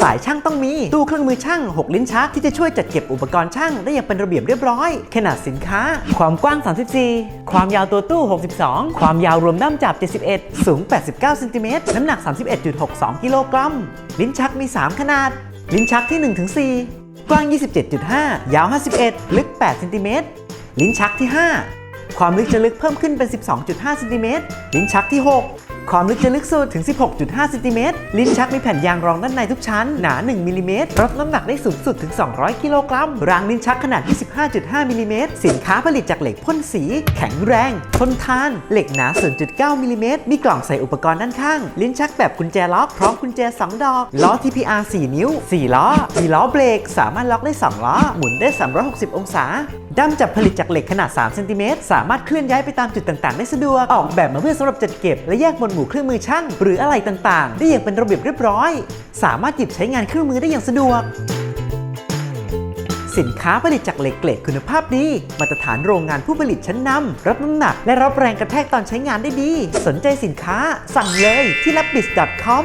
สายช่างต้องมี ตู้เครื่องมือช่าง 6 ลิ้นชักที่จะช่วยจัดเก็บอุปกรณ์ช่างได้อย่างเป็นระเบียบเรียบร้อย ขนาดสินค้า ความกว้าง 34 ความยาวตัวตู้ 62 ความยาวรวมด้ามจับ 71 สูง 89เซนติเมตรน้ำหนัก 31.62 กิโลกรัม ลิ้นชักมี 3 ขนาด ลิ้นชักที่ 1-4 กว้าง 27.5 ยาว 51 ลึก8เซนติเมตรลิ้นชักที่ 5 ความลึกจะลึกเพิ่มขึ้นเป็น 12.5เซนติเมตรลิ้นชักที่ 6 ความลึกจะลึกสุดถึง 16.5เซนติเมตรลิ้นชักมีแผ่นยางรองด้านในทุกชั้น หนา 1มิลลิเมตรรับน้ำหนักได้สูงสุดถึง 200 กิโลกรัม รางลิ้นชักขนาด 25.5มิลลิเมตรสินค้าผลิตจากเหล็กพ่นสี แข็งแรง ทนทาน เหล็กหนา 0.9มิลลิเมตรมีกล่องใส่อุปกรณ์ด้านข้าง ลิ้นชักแบบกุญแจล็อก พร้อมกุญแจ 2 ดอก ล้อ TPR 4 นิ้ว 4 ล้อมีล้อเบรก สามารถล็อกได้ 2 ล้อ หมุนได้ 360 องศาด้ามจับผลิตจากเหล็กขนาด3เซนติเมตรสามารถเคลื่อนย้ายไปตามจุดต่างๆ ได้สะดวก ออกแบบมาเพื่อสำหรับจัดเก็บและแยกหมวดหมู่เครื่องมือช่าง หรืออะไรต่างๆ ได้อย่างเป็นระเบียบเรียบร้อย สามารถหยิบใช้งานเครื่องมือได้อย่างสะดวก สินค้าผลิตจากเหล็กเกรดคุณภาพดี มาตรฐานโรงงานผู้ผลิตชั้นนำรับน้ำหนัก และรับแรงกระแทกตอนใช้งานได้ดี สนใจสินค้า สั่งเลยที่ l a b b i s c o m